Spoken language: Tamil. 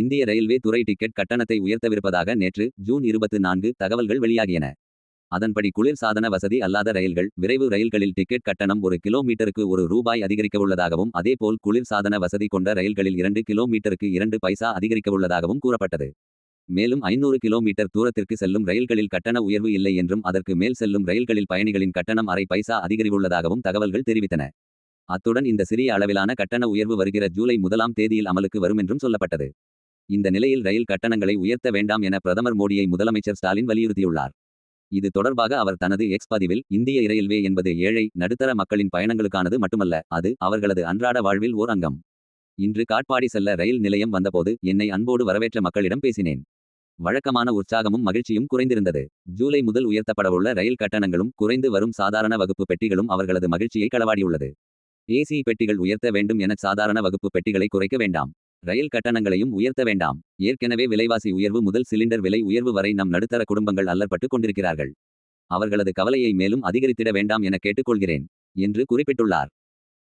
இந்திய ரயில்வே துறை டிக்கெட் கட்டணத்தை உயர்த்தவிருப்பதாக நேற்று ஜூன் இருபத்து நான்கு தகவல்கள் வெளியாகியன. அதன்படி குளிர் சாதன வசதி அல்லாத ரயில்கள் விரைவு ரயில்களில் டிக்கெட் கட்டணம் ஒரு கிலோமீட்டருக்கு ஒரு ரூபாய் அதிகரிக்கவுள்ளதாகவும் அதேபோல் குளிர் சாதன வசதி கொண்ட ரயில்களில் இரண்டு கிலோமீட்டருக்கு இரண்டு பைசா அதிகரிக்கவுள்ளதாகவும் கூறப்பட்டது. மேலும் ஐநூறு கிலோமீட்டர் தூரத்திற்கு செல்லும் ரயில்களில் கட்டண உயர்வு இல்லை என்றும் அதற்கு மேல் செல்லும் ரயில்களில் பயணிகளின் கட்டணம் அரை பைசா அதிகரிவுள்ளதாகவும் தகவல்கள் தெரிவித்தன. அத்துடன் இந்த சிறிய அளவிலான கட்டண உயர்வு வருகிற ஜூலை முதலாம் தேதியில் அமலுக்கு வரும் என்றும் சொல்லப்பட்டது. இந்த நிலையில் ரயில் கட்டணங்களை உயர்த்த வேண்டாம் என பிரதமர் மோடியை முதலமைச்சர் ஸ்டாலின் வலியுறுத்தியுள்ளார். இது தொடர்பாக அவர் தனது எக்ஸ் பதிவில் இந்திய ரயில்வே என்பது ஏழை நடுத்தர மக்களின் பயணங்களுக்கானது மட்டுமல்ல அது அவர்களது அன்றாட வாழ்வில் ஓர் அங்கம். இன்று காட்பாடி செல்ல ரயில் நிலையம் வந்தபோது என்னை அன்போடு வரவேற்ற மக்களிடம் பேசினேன். வழக்கமான உற்சாகமும் மகிழ்ச்சியும் குறைந்திருந்தது. ஜூலை முதல் உயர்த்தப்படவுள்ள ரயில் கட்டணங்களும் குறைந்து வரும் சாதாரண வகுப்பு பெட்டிகளும் அவர்களது மகிழ்ச்சியை களவாடியுள்ளது. ஏசி பெட்டிகள் உயர்த்த வேண்டும் என சாதாரண வகுப்பு பெட்டிகளை குறைக்க வேண்டாம். ரயில் கட்டணங்களையும் உயர்த்த வேண்டாம். ஏற்கனவே விலைவாசி உயர்வு முதல் சிலிண்டர் விலை உயர்வு வரை நம் நடுத்தர குடும்பங்கள் அல்லற்பட்டு கொண்டிருக்கிறார்கள். அவர்களது கவலையை மேலும் அதிகரித்திட வேண்டாம் என கேட்டுக்கொள்கிறேன் என்று குறிப்பிட்டுள்ளார்.